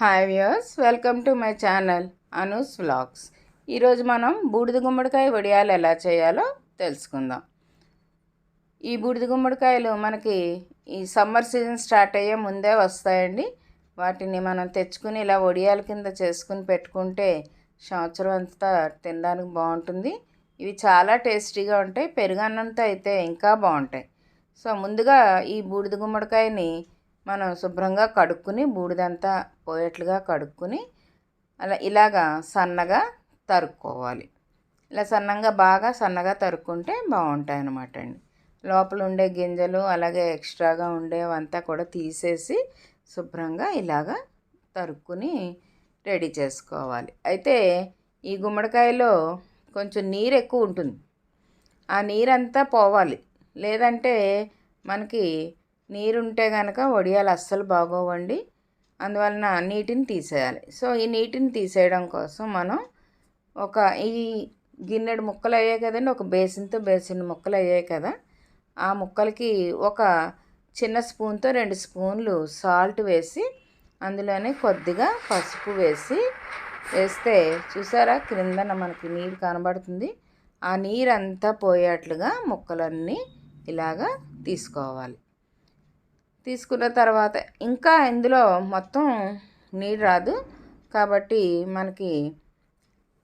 Hi viewers welcome to my channel Anu's vlogs ఈరోజు మనం బూడిద గుమ్మడికాయ వడియాలు ఎలా చేయాలో తెలుసుకుందాం. ఈ బూడిద గుమ్మడికాయలు మనకి ఈ సమ్మర్ సీజన్ స్టార్ట్ అయ్యే ముందే వస్తాయండి. వాటిని మనం తెచ్చుకుని ఇలా వడియాల కింద చేసుకుని పెట్టుకుంటే సంవత్సరం అంతా తినడానికి బాగుంటుంది. ఇవి చాలా టేస్టీగా ఉంటాయి పెరుగన్నంతో అయితే ఇంకా బాగుంటాయి. సో ముందుగా ఈ బూడిద గుమ్మడికాయని మనం శుభ్రంగా కడుక్కుని బూడిదంతా పోయేట్లుగా కడుక్కుని అలా ఇలాగా సన్నగా తరుక్కోవాలి. ఇలా సన్నంగా బాగా సన్నగా తరుక్కుంటే బాగుంటాయి అన్నమాట అండి. లోపల ఉండే గింజలు అలాగే ఎక్స్ట్రాగా ఉండేవంతా కూడా తీసేసి శుభ్రంగా ఇలాగా తరుక్కుని రెడీ చేసుకోవాలి. అయితే ఈ గుమ్మడికాయలో కొంచెం నీరు ఎక్కువ ఉంటుంది. ఆ నీరంతా పోవాలి. లేదంటే మనకి నీరుంటే కనుక వడియాలు అస్సలు బాగోవండి. అందువలన నీటిని తీసేయాలి. సో ఈ నీటిని తీసేయడం కోసం మనం ఒక ఈ గిన్నెడు ముక్కలు అయ్యాయి కదండి. ఒక బేసిన్తో బేసిన్ ముక్కలు అయ్యాయి కదా. ఆ ముక్కలకి ఒక చిన్న స్పూన్తో రెండు స్పూన్లు సాల్ట్ వేసి అందులోనే కొద్దిగా పసుపు వేసి వేస్తే చూసారా? క్రిందన మనకి నీరు కనబడుతుంది. ఆ నీరంతా పోయేట్లుగా ముక్కలన్నీ ఇలాగా తీసుకోవాలి. తీసుకున్న తర్వాత ఇంకా ఇందులో మొత్తం నీరు రాదు. కాబట్టి మనకి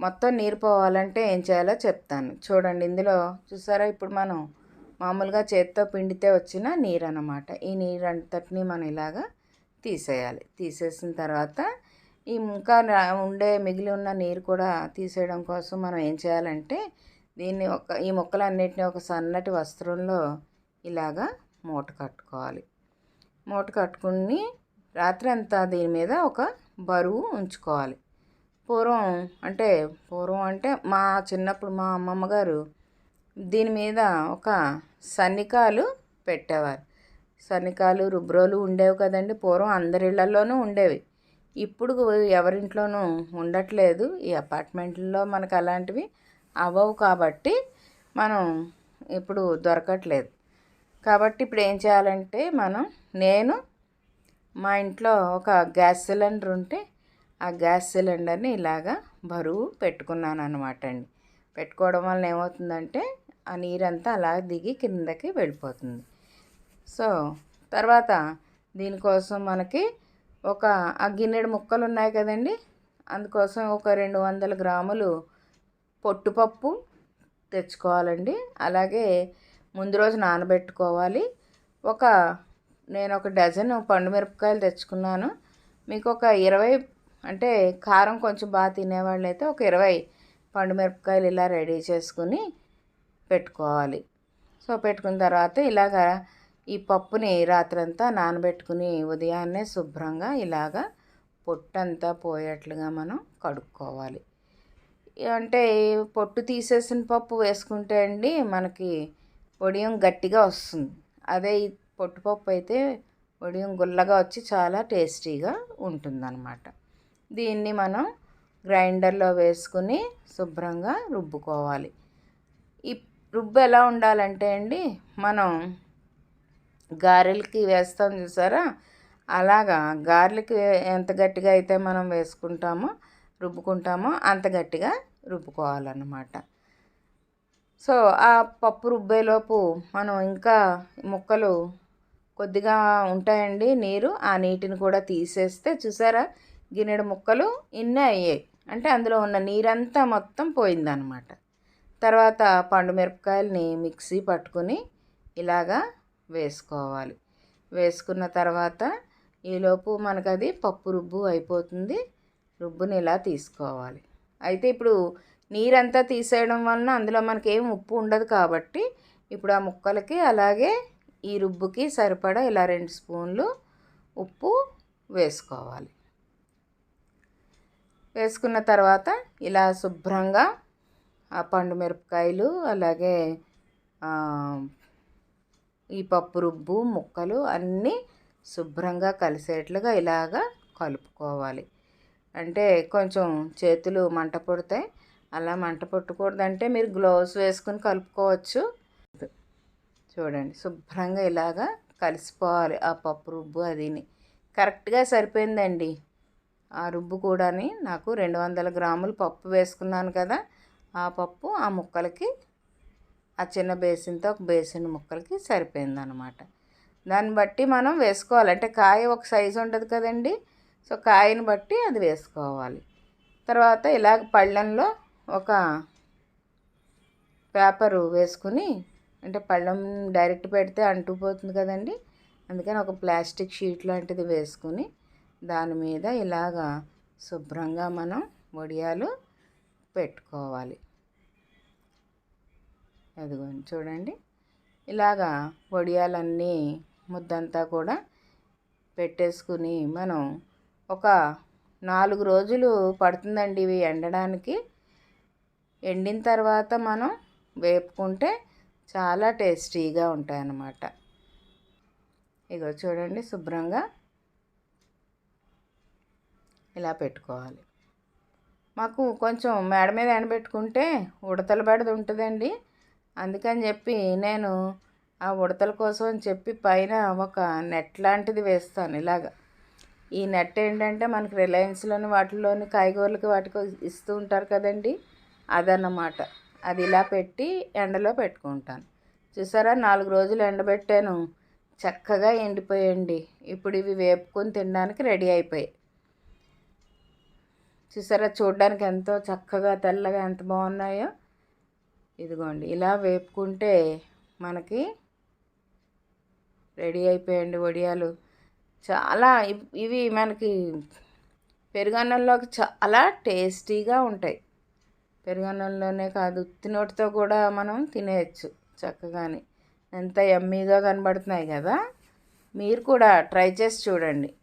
మొత్తం నీరు పోవాలంటే ఏం చేయాలో చెప్తాను. చూడండి ఇందులో చూసారా? ఇప్పుడు మనం మామూలుగా చేత్తో పిండితే వచ్చిన నీరు అన్నమాట ఈ నీరు అంతటిని మనం ఇలాగా తీసేయాలి. తీసేసిన తర్వాత ఈ ఇంకా ఉండే మిగిలి ఉన్న నీరు కూడా తీసేయడం కోసం మనం ఏం చేయాలంటే దీన్ని ఒక ఈ మొక్కలన్నిటిని ఒక సన్నటి వస్త్రంలో ఇలాగా మూట కట్టుకోవాలి. మూట కట్టుకుని రాత్రి అంతా దీని మీద ఒక బరువు ఉంచుకోవాలి. పూర్వం అంటే పూర్వం అంటే మా చిన్నప్పుడు మా అమ్మమ్మ గారు దీని మీద ఒక సన్నికాలు పెట్టేవారు. సన్నికాలు రుబ్రోలు ఉండేవి కదండి. పూర్వం అందరి ఇళ్ళలోనూ ఉండేవి. ఇప్పుడు ఎవరింట్లోనూ ఉండట్లేదు. ఈ అపార్ట్మెంట్లో మనకు అలాంటివి అవ్వవు కాబట్టి మనం ఇప్పుడు దొరకట్లేదు. కాబట్టి ఇప్పుడు ఏం చేయాలంటే మనం నేను మా ఇంట్లో ఒక గ్యాస్ సిలిండర్ ఉంటే ఆ గ్యాస్ సిలిండర్ని ఇలాగా బరువు పెట్టుకున్నాను అనమాట అండి. పెట్టుకోవడం వలన ఏమవుతుందంటే ఆ నీరంతా అలా దిగి కిందకి వెళ్ళిపోతుంది. సో తర్వాత దీనికోసం మనకి ఒక ఆ గిన్నెడు ముక్కలు ఉన్నాయి కదండి. అందుకోసం ఒక రెండు వందల గ్రాములు పొట్టుపప్పు తెచ్చుకోవాలండి. అలాగే ముందు రోజు నానబెట్టుకోవాలి. ఒక నేను ఒక డజన్ పండు మిరపకాయలు తెచ్చుకున్నాను. మీకు ఒక ఇరవై అంటే కారం కొంచెం బాగా తినేవాళ్ళు అయితే ఒక ఇరవై పండు మిరపకాయలు ఇలా రెడీ చేసుకుని పెట్టుకోవాలి. సో పెట్టుకున్న తర్వాత ఇలాగా ఈ పప్పుని రాత్రంతా నానబెట్టుకుని ఉదయాన్నే శుభ్రంగా ఇలాగా పొట్టంతా పోయేట్లుగా మనం కడుక్కోవాలి. అంటే పొట్టు తీసేసిన పప్పు వేసుకుంటే అండి మనకి వడియం గట్టిగా వస్తుంది. అదే పొట్టుపప్పు అయితే వడియం గుల్లగా వచ్చి చాలా టేస్టీగా ఉంటుందన్నమాట. దీన్ని మనం గ్రైండర్లో వేసుకుని శుభ్రంగా రుబ్బుకోవాలి. ఈ రుబ్బు ఎలా ఉండాలంటే అండి మనం గారెలకి వేస్తాం చూసారా? అలాగా గారెలకి ఎంత గట్టిగా అయితే మనం వేసుకుంటామో రుబ్బుకుంటామో అంత గట్టిగా రుబ్బుకోవాలన్నమాట. సో ఆ పప్పు రుబ్బేలోపు మనం ఇంకా ముక్కలు కొద్దిగా ఉంటాయండి నీరు. ఆ నీటిని కూడా తీసేస్తే చూసారా? గిన్నెడు ముక్కలు ఇన్నే అయ్యాయి. అంటే అందులో ఉన్న నీరంతా మొత్తం పోయిందనమాట. తర్వాత పండు మిరపకాయలని మిక్సీ పట్టుకుని ఇలాగా వేసుకోవాలి. వేసుకున్న తర్వాత ఈలోపు మనకు అది పప్పు రుబ్బు అయిపోతుంది. రుబ్బుని ఇలా తీసుకోవాలి. అయితే ఇప్పుడు నీరంతా తీసేయడం వలన అందులో మనకి ఉప్పు ఉండదు కాబట్టి ఇప్పుడు ఆ ముక్కలకి అలాగే ఈ రుబ్బుకి సరిపడా ఇలా రెండు స్పూన్లు ఉప్పు వేసుకోవాలి. వేసుకున్న తర్వాత ఇలా శుభ్రంగా ఆ పండు మిరపకాయలు అలాగే ఈ పప్పు రుబ్బు ముక్కలు అన్నీ శుభ్రంగా కలిసేట్లుగా ఇలాగా కలుపుకోవాలి. అంటే కొంచెం చేతులు మంట పుడతాయి. అలా మంట పుట్టకూడదంటే మీరు గ్లోవ్స్ వేసుకుని కలుపుకోవచ్చు. చూడండి. శుభ్రంగా ఇలాగా కలిసిపోవాలి ఆ పప్పు రుబ్బు అదిని. కరెక్ట్గా సరిపోయిందండి. ఆ రుబ్బు కూడాని నాకు రెండు వందల గ్రాములు పప్పు వేసుకున్నాను కదా ఆ పప్పు ఆ ముక్కలకి ఆ చిన్న బేసిన్తో ఒక బేసిన్ ముక్కలకి సరిపోయిందనమాట. దాన్ని బట్టి మనం వేసుకోవాలి. అంటే కాయ ఒక సైజు ఉంటుంది కదండి. సో కాయని బట్టి అది వేసుకోవాలి. తర్వాత ఇలాగ పళ్ళంలో ఒక పేపరు వేసుకుని అంటే పళ్ళెం డైరెక్ట్ పెడితే అంటుకుపోతుంది కదండి. అందుకని ఒక ప్లాస్టిక్ షీట్ లాంటిది వేసుకుని దాని మీద ఇలాగా శుభ్రంగా మనం వడియాలు పెట్టుకోవాలి. అదిగోండి చూడండి. ఇలాగా వడియాలన్నీ ముద్దంతా కూడా పెట్టేసుకుని మనం ఒక నాలుగు రోజులు పడుతుందండి ఇవి ఎండడానికి. ఎండిన తర్వాత మనం వేపుకుంటే చాలా టేస్టీగా ఉంటాయన్నమాట. ఇగో చూడండి శుభ్రంగా ఇలా పెట్టుకోవాలి. మాకు కొంచెం మేడ మీద ఎండబెట్టుకుంటే ఉడతలు బెడద ఉంటుందండి. అందుకని చెప్పి నేను ఆ ఉడతల కోసం అని చెప్పి పైన ఒక నెట్ లాంటిది వేస్తాను ఇలాగ. ఈ నెట్ ఏంటంటే మనకి రిలయన్స్లోని వాటిలోని కాయగూరలకి వాటికి ఇస్తూ ఉంటారు కదండి. అదన్నమాట. అది ఇలా పెట్టి ఎండలో పెట్టుకుంటాను. చూసారా? నాలుగు రోజులు ఎండబెట్టాను. చక్కగా ఎండిపోయండి. ఇప్పుడు ఇవి వేపుకొని తినడానికి రెడీ అయిపోయాయి. చూసారా? చూడడానికి ఎంతో చక్కగా తెల్లగా ఎంత బాగున్నాయో. ఇదిగోండి ఇలా వేపుకుంటే మనకి రెడీ అయిపోయండి వడియాలు. చాలా ఇవి మనకి పెరుగన్నంలోకి చాలా టేస్టీగా ఉంటాయి. పెరుగన్నంలోనే కాదు ఉత్తినోటితో కూడా మనం తినేయచ్చు చక్కగాని. ఎంత ఎమ్మీగా కనబడుతున్నాయి కదా. మీరు కూడా ట్రై చేసి చూడండి.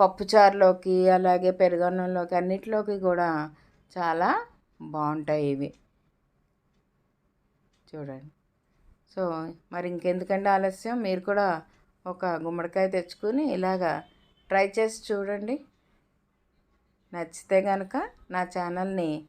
పప్పుచారులోకి అలాగే పెరుగన్నంలోకి అన్నిటిలోకి కూడా చాలా బాగుంటాయి ఇవి. చూడండి. సో మరి ఇంకెందుకంటే ఆలస్యం? మీరు కూడా ఒక గుమ్మడికాయ తెచ్చుకుని ఇలాగా ట్రై చేసి చూడండి. నచ్చితే కనుక నా ఛానల్ని